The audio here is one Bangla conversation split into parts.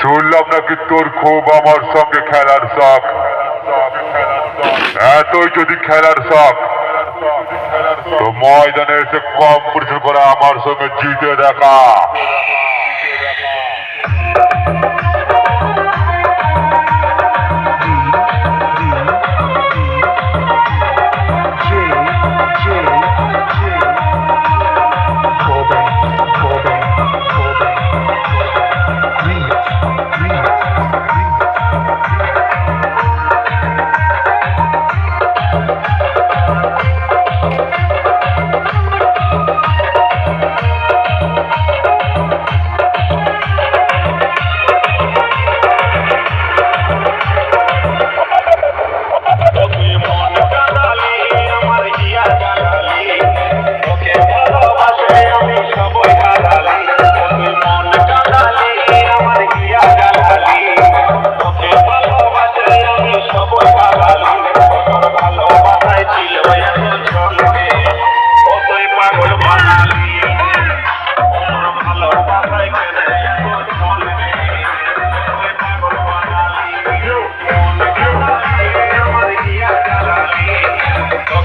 শুনলাম নাকি তোর খুব আমার সঙ্গে খেলার শখ? এতই যদি খেলার শখ, তো ময়দানে এসে কম কম্পিটিশন করে আমার সঙ্গে জিতে দেখা।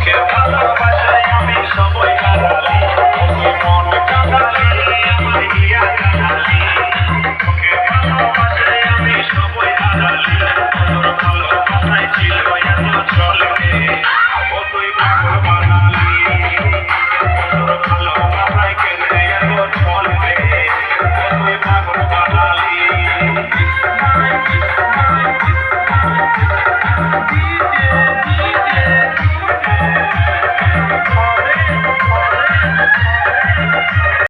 Okay.